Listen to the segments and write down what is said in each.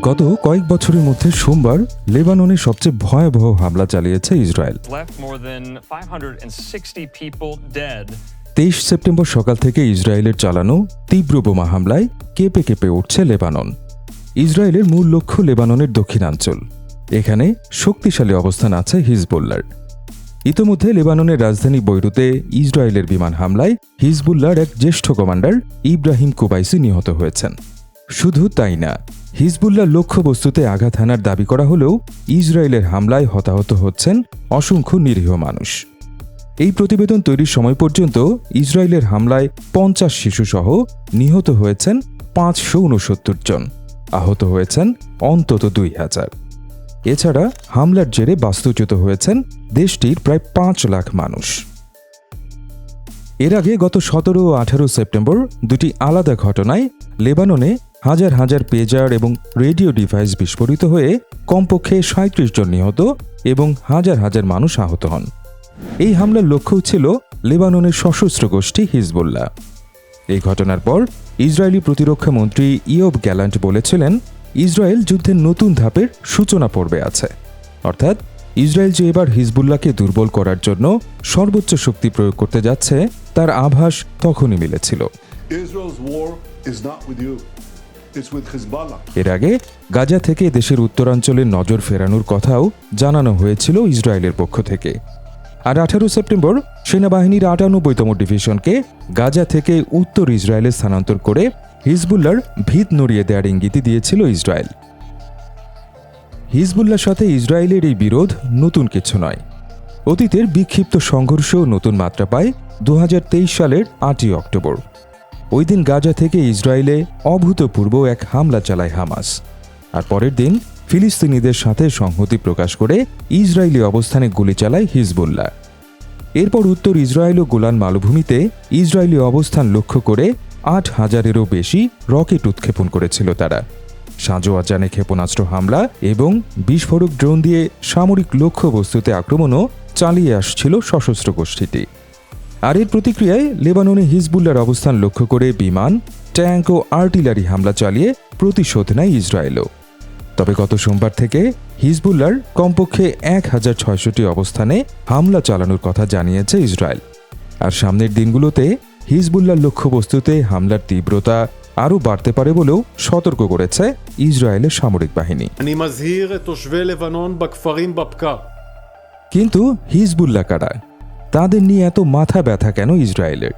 গত কয়েক বছরের মধ্যে সোমবার লেবাননে সবচেয়ে ভয়াবহ হামলা চালিয়েছে Israel. Left more than 560 people dead. তেইশ সেপ্টেম্বর সকাল থেকে ইসরায়েলের চালানো তীব্র বোমা হামলায় কেঁপে কেঁপে উঠছে লেবানন। ইসরায়েলের মূল লক্ষ্য লেবাননের দক্ষিণাঞ্চল। এখানে শক্তিশালী অবস্থান আছে হিজবুল্লার ইতোমধ্যে লেবাননের রাজধানী বৈরুতে ইসরায়েলের বিমান হামলায় হিজবুল্লার এক জ্যেষ্ঠ কমান্ডার ইব্রাহিম কুবাইসি নিহত হয়েছেন। শুধু তাই না হিজবুল্লার লক্ষ্যবস্তুতে আঘাত হানার দাবি করা হলেও ইসরায়েলের হামলায় হতাহত হচ্ছেন অসংখ্য নিরীহ মানুষ। এই প্রতিবেদন তৈরির সময় পর্যন্ত ইসরায়েলের হামলায় পঞ্চাশ শিশুসহ নিহত হয়েছেন পাঁচশো উনসত্তর জন। আহত হয়েছেন অন্তত দুই হাজার। এছাড়া হামলার জেরে বাস্তুচ্যুত হয়েছেন দেশটির প্রায় পাঁচ লাখ মানুষ। এর আগে গত সতেরো ও আঠারো সেপ্টেম্বর দুটি আলাদা ঘটনায় লেবাননে হাজার হাজার পেজার এবং রেডিও ডিভাইস বিস্ফোরিত হয়ে কমপক্ষে সাঁত্রিশ জন নিহত এবং হাজার হাজার মানুষ আহত হন। এই হামলার লক্ষ্য ছিল লেবাননের সশস্ত্র গোষ্ঠী হিজবুল্লাহ। এই ঘটনার পর ইসরায়েলি প্রতিরক্ষা মন্ত্রী ইয়ব গ্যালান্ট বলেছিলেন, ইসরায়েল যুদ্ধের নতুন ধাপের সূচনা পর্বে আছে। অর্থাৎ ইসরায়েল যে এবার হিজবুল্লাহকে দুর্বল করার জন্য সর্বোচ্চ শক্তি প্রয়োগ করতে যাচ্ছে, তার আভাস তখনই মিলেছিল। এর আগে গাজা থেকে দেশের উত্তরাঞ্চলে নজর ফেরানোর কথাও জানানো হয়েছিল ইসরায়েলের পক্ষ থেকে। আর আঠারো সেপ্টেম্বর সেনাবাহিনীর আটানব্বইতম ডিভিশনকে গাজা থেকে উত্তর ইসরায়েলে স্থানান্তর করে হিজবুল্লার ভিত নড়িয়ে দেওয়ার ইঙ্গিতই দিয়েছিল ইসরায়েল। হিজবুল্লার সাথে ইসরায়েলের এই বিরোধ নতুন কিছু নয়। অতীতের বিক্ষিপ্ত সংঘর্ষ নতুন মাত্রা পায় দু হাজার তেইশ সালের আটই অক্টোবর। ওই দিন গাজা থেকে ইসরায়েলে অভূতপূর্ব এক হামলা চালায় হামাস। আর পরের দিন ফিলিস্তিনিদের সাথে সংহতি প্রকাশ করে ইসরায়েলি অবস্থানে গুলি চালায় হিজবুল্লাহ। এরপর উত্তর ইসরায়েল ও গোলান মালভূমিতে ইসরায়েলি অবস্থান লক্ষ্য করে আট হাজারেরও বেশি রকেট উৎক্ষেপণ করেছিল তারা। সাঁজোয়া জানে ক্ষেপণাস্ত্র হামলা এবং বিস্ফোরক ড্রোন দিয়ে সামরিক লক্ষ্যবস্তুতে আক্রমণও চালিয়ে আসছিল সশস্ত্র গোষ্ঠীটি। আর এর প্রতিক্রিয়ায় লেবাননে হিজবুল্লার অবস্থান লক্ষ্য করে বিমান ট্যাঙ্ক ও আর্টিলারি হামলা চালিয়ে প্রতিশোধ নেয় ইসরায়েলও। তবে গত সোমবার থেকে হিজবুল্লার কমপক্ষে এক হাজার ছয়শটি অবস্থানে হামলা চালানোর কথা জানিয়েছে ইসরায়েল। আর সামনের দিনগুলোতে হিজবুল্লার লক্ষ্যবস্তুতে হামলার তীব্রতা আরও বাড়তে পারে বলেও সতর্ক করেছে ইসরায়েলের সামরিক বাহিনী। কিন্তু হিজবুল্লা কারা? তাদের নিয়ে এত মাথা ব্যথা কেন ইসরায়েলের?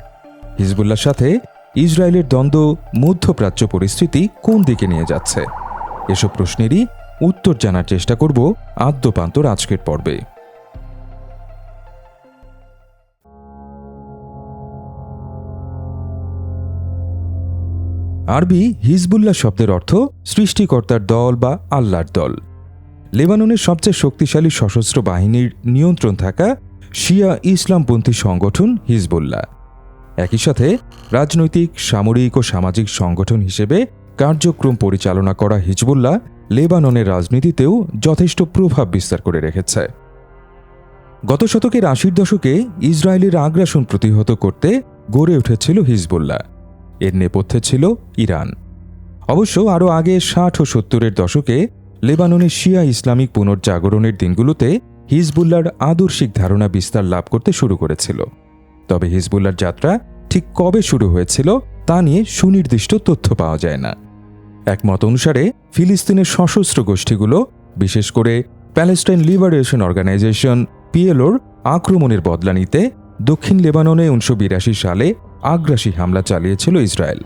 হিজবুল্লার সাথে ইসরায়েলের দ্বন্দ্ব, মধ্যপ্রাচ্য পরিস্থিতি কোন দিকে নিয়ে যাচ্ছে? এসব প্রশ্নেরই উত্তর জানার চেষ্টা করব আদ্যপান্তর আজকের পর্বে। আরবি হিজবুল্লাহ শব্দের অর্থ সৃষ্টিকর্তার দল বা আল্লাহর দল। লেবাননের সবচেয়ে শক্তিশালী সশস্ত্র বাহিনীর নিয়ন্ত্রণ থাকা শিয়া ইসলামপন্থী সংগঠন হিজবুল্লাহ। একই সাথে রাজনৈতিক, সামরিক ও সামাজিক সংগঠন হিসেবে কার্যক্রম পরিচালনা করা হিজবুল্লাহ লেবাননের রাজনীতিতেও যথেষ্ট প্রভাব বিস্তার করে রেখেছে। গত শতকের আশির দশকে ইসরায়েলের আগ্রাসন প্রতিহত করতে গড়ে উঠেছিল হিজবুল্লাহ। এর নেপথ্যে ছিল ইরান। অবশ্য আরও আগে ষাট ও সত্তরের দশকে লেবাননের শিয়া ইসলামিক পুনর্জাগরণের দিনগুলোতে হিজবুল্লার আদর্শিক ধারণা বিস্তার লাভ করতে শুরু করেছিল। তবে হিজবুল্লার যাত্রা ঠিক কবে শুরু হয়েছিল তা নিয়ে সুনির্দিষ্ট তথ্য পাওয়া যায় না। একমত অনুসারে ফিলিস্তিনের সশস্ত্র গোষ্ঠীগুলো, বিশেষ করে প্যালেস্টাইন লিবারেশন অর্গানাইজেশন পিএলওর আক্রমণের বদলা নিতে দক্ষিণ লেবাননে উনিশশো বিরাশি সালে আগ্রাসী হামলা চালিয়েছিল ইসরায়েল।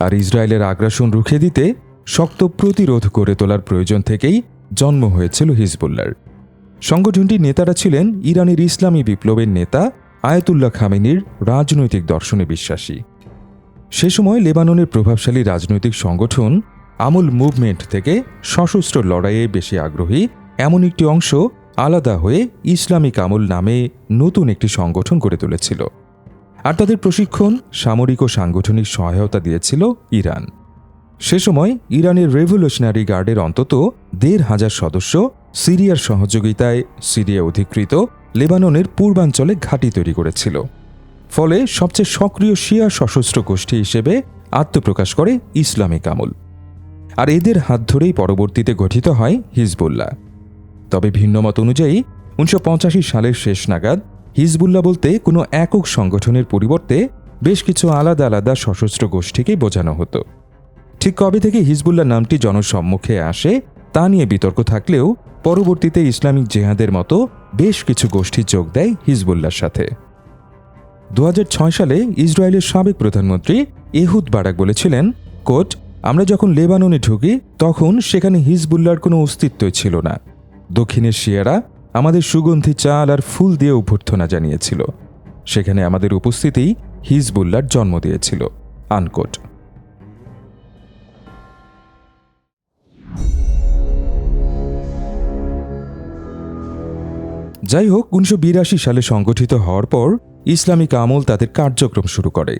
আর ইসরায়েলের আগ্রাসন রুখে দিতে শক্ত প্রতিরোধ গড়ে তোলার প্রয়োজন থেকেই জন্ম হয়েছিল হিজবুল্লার সংগঠনটির নেতারা ছিলেন ইরানের ইসলামী বিপ্লবের নেতা আয়াতুল্লাহ খামেনির রাজনৈতিক দর্শনে বিশ্বাসী। সে সময় লেবাননের প্রভাবশালী রাজনৈতিক সংগঠন আমুল মুভমেন্ট থেকে সশস্ত্র লড়াইয়ে বেশি আগ্রহী এমন একটি অংশ আলাদা হয়ে ইসলামিক আমল নামে নতুন একটি সংগঠন গড়ে তুলেছিল। আর তাদের প্রশিক্ষণ, সামরিক ও সাংগঠনিক সহায়তা দিয়েছিল ইরান। সে সময় ইরানের রেভলিউশনারি গার্ডের অন্তত দেড় হাজার সদস্য সিরিয়ার সহযোগিতায় সিরিয়া অধিকৃত লেবাননের পূর্বাঞ্চলে ঘাঁটি তৈরি করেছিল। ফলে সবচেয়ে সক্রিয় শিয়া সশস্ত্র গোষ্ঠী হিসেবে আত্মপ্রকাশ করে ইসলামিক আমল। আর এদের হাত ধরেই পরবর্তীতে গঠিত হয় হিজবুল্লাহ। তবে ভিন্নমত অনুযায়ী উনিশশো পঁচাশি সালের শেষ নাগাদ হিজবুল্লাহ বলতে কোনো একক সংগঠনের পরিবর্তে বেশ কিছু আলাদা আলাদা সশস্ত্র গোষ্ঠীকেই বোঝানো হতো। ঠিক কবে থেকে হিজবুল্লাহ নামটি জনসম্মুখে আসে, তা নিয়ে বিতর্ক থাকলেও পরবর্তীতে ইসলামিক জেহাদের মতো বেশ কিছু গোষ্ঠী যোগ দেয় হিজবুল্লাহর সাথে। দু হাজার ছয় সালে ইসরায়েলের সাবেক প্রধানমন্ত্রী এহুদ বারাক বলেছিলেন, কোট, আমরা যখন লেবাননে ঢুকি, তখন সেখানে হিজবুল্লাহর কোনো অস্তিত্বই ছিল না। দক্ষিণের শিয়ারা আমাদের সুগন্ধি, চাল আর ফুল দিয়ে অভ্যর্থনা জানিয়েছিল। সেখানে আমাদের উপস্থিতি হিজবুল্লাহর জন্ম দিয়েছিল। আনকোট। যাই হোক উনিশশো বিরাশি সালে সংগঠিত হওয়ার পর ইসলামিক আমল তাদের কার্যক্রম শুরু করে।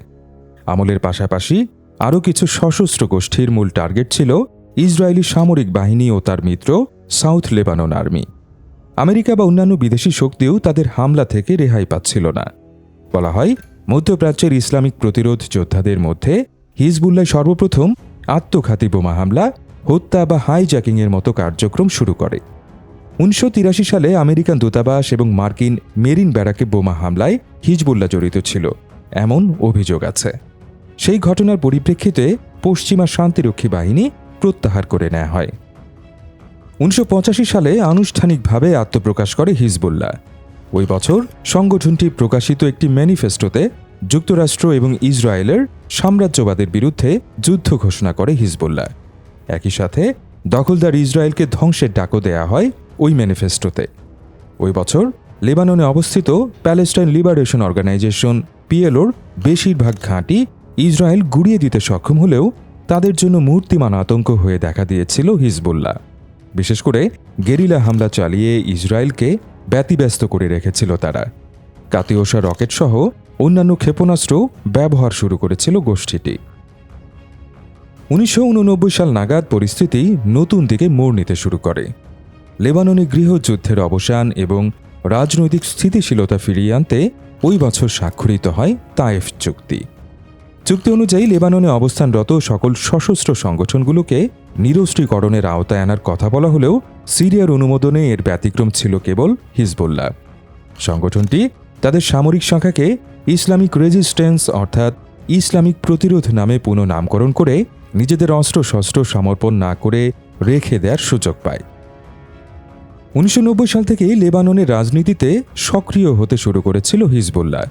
আমলের পাশাপাশি আরও কিছু সশস্ত্র গোষ্ঠীর মূল টার্গেট ছিল ইসরায়েলি সামরিক বাহিনী ও তার মিত্র সাউথ লেবানন আর্মি। আমেরিকা বা অন্যান্য বিদেশি শক্তিও তাদের হামলা থেকে রেহাই পাচ্ছিল না। বলা হয়, মধ্যপ্রাচ্যের ইসলামিক প্রতিরোধ যোদ্ধাদের মধ্যে হিজবুল্লাহ সর্বপ্রথম আত্মঘাতী বোমা হামলা, হত্যা বা হাইজ্যাকিংয়ের মতো কার্যক্রম শুরু করে। উনিশশো তিরাশি সালে আমেরিকান দূতাবাস এবং মার্কিন মেরিন ব্যারাকে বোমা হামলায় হিজবুল্লাহ জড়িত ছিল। এমন অভিযোগ আছে। সেই ঘটনার পরিপ্রেক্ষিতে পশ্চিমা শান্তিরক্ষী বাহিনী প্রত্যাহার করে নেওয়া হয়। উনিশশো পঁচাশি সালে আনুষ্ঠানিকভাবে আত্মপ্রকাশ করে হিজবুল্লাহ। ওই বছর সংগঠনটি প্রকাশিত একটি ম্যানিফেস্টোতে যুক্তরাষ্ট্র এবং ইসরায়েলের সাম্রাজ্যবাদের বিরুদ্ধে যুদ্ধ ঘোষণা করে হিজবুল্লাহ। একই সাথে দখলদার ইসরায়েলকে ধ্বংসের ডাকও দেয়া হয় ওই ম্যানিফেস্টোতে। ওই বছর লেবাননে অবস্থিত প্যালেস্টাইন লিবারেশন অর্গানাইজেশন পিএলওর বেশিরভাগ ঘাঁটি ইসরায়েল গুড়িয়ে দিতে সক্ষম হলেও তাদের জন্য মূর্তিমান আতঙ্ক হয়ে দেখা দিয়েছিল হিজবুল্লাহ। বিশেষ করে গেরিলা হামলা চালিয়ে ইসরায়েলকে ব্যতিব্যস্ত করে রেখেছিল তারা। কাতিওসা রকেটসহ অন্যান্য ক্ষেপণাস্ত্র ব্যবহার শুরু করেছিল গোষ্ঠীটি। উনিশশো উননব্বই সাল নাগাদ পরিস্থিতি নতুন দিকে মোড় নিতে শুরু করে। লেবাননে গৃহযুদ্ধের অবসান এবং রাজনৈতিক স্থিতিশীলতা ফিরিয়ে আনতে ওই বছর স্বাক্ষরিত হয় তায়েফ চুক্তি। চুক্তি অনুযায়ী লেবাননে অবস্থানরত সকল সশস্ত্র সংগঠনগুলোকে নিরস্ত্রীকরণের আওতায় আনার কথা বলা হলেও সিরিয়ার অনুমোদনে এর ব্যতিক্রম ছিল কেবল হিজবুল্লাহ। সংগঠনটি তাদের সামরিক শাখাকে ইসলামিক রেজিস্ট্যান্স অর্থাৎ ইসলামিক প্রতিরোধ নামে পুনঃনামকরণ করে নিজেদের অস্ত্রশস্ত্র সমর্পণ না করে রেখে দেওয়ার সুযোগ পায়। উনিশশো নব্বই সাল থেকে লেবাননের রাজনীতিতে সক্রিয় হতে শুরু করেছিল হিজবুল্লাহ।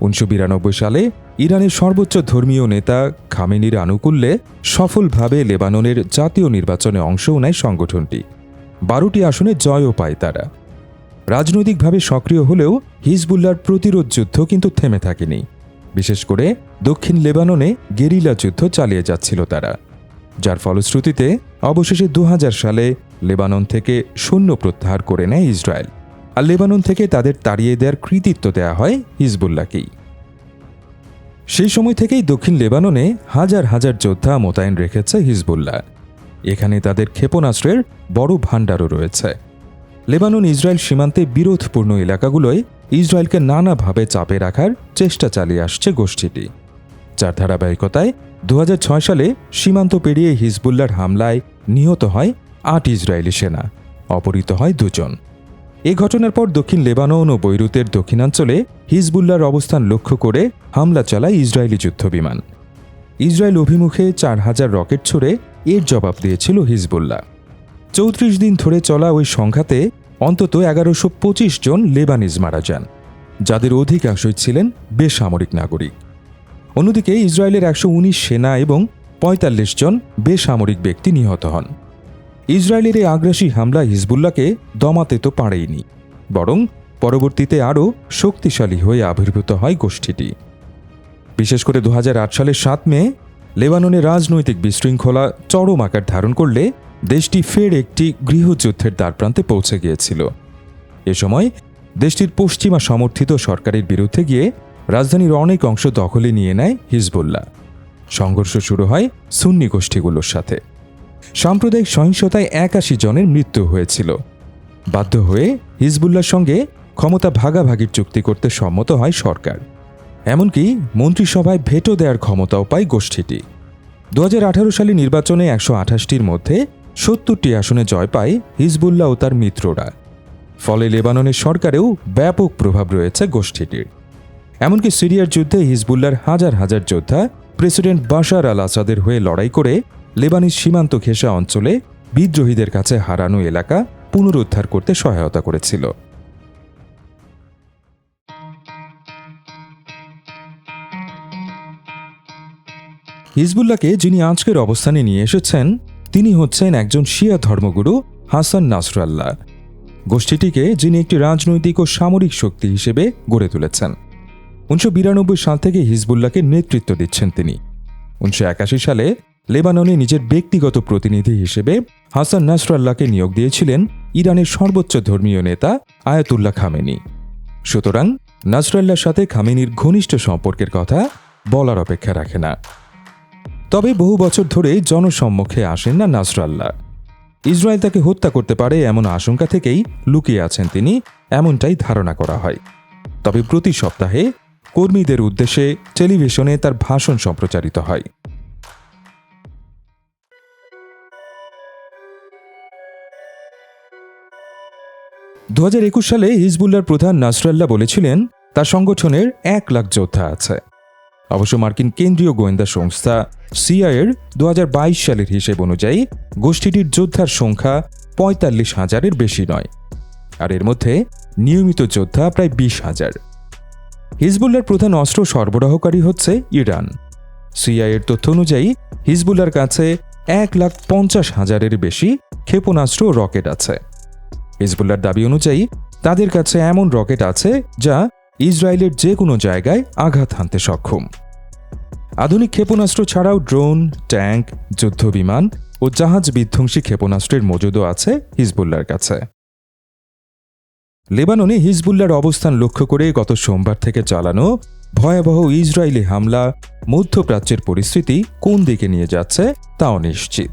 উনিশশো বিরানব্বই সালে ইরানের সর্বোচ্চ ধর্মীয় নেতা খামেনির আনুকূল্যে সফলভাবে লেবাননের জাতীয় নির্বাচনে অংশও নেয় সংগঠনটি। বারোটি আসনে জয়ও পায় তারা। রাজনৈতিকভাবে সক্রিয় হলেও হিজবুল্লার প্রতিরোধ যুদ্ধ কিন্তু থেমে থাকেনি। বিশেষ করে দক্ষিণ লেবাননে গেরিলা যুদ্ধ চালিয়ে যাচ্ছিল তারা। যার ফলশ্রুতিতে অবশেষে দু হাজার সালে লেবানন থেকে সৈন্য প্রত্যাহার করে নেয় ইসরায়েল। আর লেবানন থেকে তাদের তাড়িয়ে দেওয়ার কৃতিত্ব দেয়া হয় হিজবুল্লাহকেই। সেই সময় থেকেই দক্ষিণ লেবাননে হাজার হাজার যোদ্ধা মোতায়েন রেখেছে হিজবুল্লাহ। এখানে তাদের ক্ষেপণাস্ত্রের বড় ভাণ্ডারও রয়েছে। লেবানন ইসরায়েল সীমান্তে বিরোধপূর্ণ এলাকাগুলোয় ইসরায়েলকে নানাভাবে চাপে রাখার চেষ্টা চালিয়ে আসছে গোষ্ঠীটি। যার ধারাবাহিকতায় দু হাজার ছয় সালে সীমান্ত পেরিয়ে হিজবুল্লার হামলায় নিহত হয় আট ইসরায়েলি সেনা, অপহৃত হয় দুজন। এ ঘটনার পর দক্ষিণ লেবানন ও বৈরুতের দক্ষিণাঞ্চলে হিজবুল্লার অবস্থান লক্ষ্য করে হামলা চালায় ইসরায়েলি যুদ্ধবিমান। ইসরায়েল অভিমুখে চার হাজার রকেট ছুড়ে এর জবাব দিয়েছিল হিজবুল্লাহ। চৌত্রিশ দিন ধরে চলা ওই সংঘাতে অন্তত এগারোশো পঁচিশ জন লেবানিজ মারা যান, যাদের অধিকাংশই ছিলেন বেসামরিক নাগরিক। অন্যদিকে ইসরায়েলের একশো উনিশ সেনা এবং পঁয়তাল্লিশ জন বেসামরিক ব্যক্তি নিহত হন। ইসরায়েলের এই আগ্রাসী হামলা হিজবুল্লাহকে দমাতে তো পারেইনি, বরং পরবর্তীতে আরও শক্তিশালী হয়ে আবির্ভূত হয় গোষ্ঠীটি। বিশেষ করে দু হাজার আট সালের সাত মে লেবাননে রাজনৈতিক বিশৃঙ্খলা চরম আকার ধারণ করলে দেশটি ফের একটি গৃহযুদ্ধের দ্বারপ্রান্তে পৌঁছে গিয়েছিল। এ সময় দেশটির পশ্চিমা সমর্থিত সরকারের বিরুদ্ধে গিয়ে রাজধানীর অনেক অংশ দখলে নিয়ে নেয় হিজবুল্লাহ। সংঘর্ষ শুরু হয় সুন্নি গোষ্ঠীগুলোর সাথে। সাম্প্রদায়িক সহিংসতায় একাশি জনের মৃত্যু হয়েছিল। বাধ্য হয়ে হিজবুল্লার সঙ্গে ক্ষমতা ভাগাভাগির চুক্তি করতে সম্মত হয় সরকার। এমনকি মন্ত্রিসভায় ভেটো দেওয়ার ক্ষমতাও পায় গোষ্ঠীটি। দু হাজার আঠারো সালে নির্বাচনে একশো আঠাশটির মধ্যে সত্তরটি আসনে জয় পায় হিজবুল্লাহ ও তার মিত্ররা। ফলে লেবাননের সরকারেও ব্যাপক প্রভাব রয়েছে গোষ্ঠীটির। এমনকি সিরিয়ার যুদ্ধে হিজবুল্লার হাজার হাজার যোদ্ধা প্রেসিডেন্ট বাশার আল আসাদের হয়ে লড়াই করে লেবানির সীমান্ত ঘেঁষা অঞ্চলে বিদ্রোহীদের কাছে হারানো এলাকা পুনরুদ্ধার করতে সহায়তা করেছিল। হিজবুল্লাহকে যিনি আজকের অবস্থানে নিয়ে এসেছেন, তিনি হচ্ছেন একজন শিয়া ধর্মগুরু হাসান নাসরাল্লাহ। গোষ্ঠীটিকে যিনি একটি রাজনৈতিক ও সামরিক শক্তি হিসেবে গড়ে তুলেছেন। উনিশশো বিরানব্বই সাল থেকে হিজবুল্লাহকে নেতৃত্ব দিচ্ছেন তিনি। উনিশশো একাশি সালে লেবাননে নিজের ব্যক্তিগত প্রতিনিধি হিসেবে হাসান নাসরাল্লাহকে নিয়োগ দিয়েছিলেন ইরানের সর্বোচ্চ ধর্মীয় নেতা আয়াতুল্লাহ খামেনি। সুতরাং নাসরাল্লাহর সাথে খামেনির ঘনিষ্ঠ সম্পর্কের কথা বলার অপেক্ষা রাখে না। তবে বহু বছর ধরে জনসম্মুখে আসেন না নাসরাল্লাহ। ইসরায়েল তাকে হত্যা করতে পারে এমন আশঙ্কা থেকেই লুকিয়ে আছেন তিনি, এমনটাই ধারণা করা হয়। তবে প্রতি সপ্তাহে কর্মীদের উদ্দেশ্যে টেলিভিশনে তার ভাষণ সম্প্রচারিত হয়। দু হাজার একুশ সালে হিজবুল্লার প্রধান নাসরাল্লাহ বলেছিলেন, তার সংগঠনের এক লাখ যোদ্ধা আছে। অবশ্য মার্কিন কেন্দ্রীয় গোয়েন্দা সংস্থা সিআইয়ের দু হাজার বাইশ সালের হিসেব অনুযায়ী গোষ্ঠীটির যোদ্ধার সংখ্যা পঁয়তাল্লিশ হাজারের বেশি নয়। আর এর মধ্যে নিয়মিত যোদ্ধা প্রায় বিশ হাজার। হিজবুল্লার প্রধান অস্ত্র সরবরাহকারী হচ্ছে ইরান। সিআইয়ের তথ্য অনুযায়ী হিজবুল্লার কাছে এক লাখ পঞ্চাশ হাজারের বেশি ক্ষেপণাস্ত্র রকেট আছে। হিজবুল্লার দাবি অনুযায়ী, তাদের কাছে এমন রকেট আছে যা ইসরায়েলের যে কোনো জায়গায় আঘাত হানতে সক্ষম। আধুনিক ক্ষেপণাস্ত্র ছাড়াও ড্রোন, ট্যাঙ্ক, যুদ্ধবিমান ও জাহাজ বিধ্বংসী ক্ষেপণাস্ত্রের মজুদও আছে হিজবুল্লার কাছে। লেবাননে হিজবুল্লার অবস্থান লক্ষ্য করে গত সোমবার থেকে চালানো ভয়াবহ ইসরায়েলি হামলা মধ্যপ্রাচ্যের পরিস্থিতি কোন দিকে নিয়ে যাচ্ছে তা অনিশ্চিত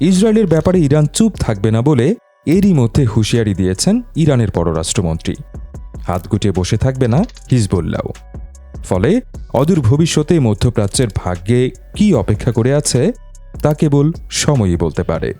ইসরায়েলের ব্যাপারে ইরান চুপ থাকবে না বলে এরই মধ্যে হুঁশিয়ারি দিয়েছেন ইরানের পররাষ্ট্রমন্ত্রী। হাত গুটিয়ে বসে থাকবে না হিজবুল্লাও ফলে অদূর ভবিষ্যতে মধ্যপ্রাচ্যের ভাগ্যে কি অপেক্ষা করে আছে, তা কেবল সময়ই বলতে পারে।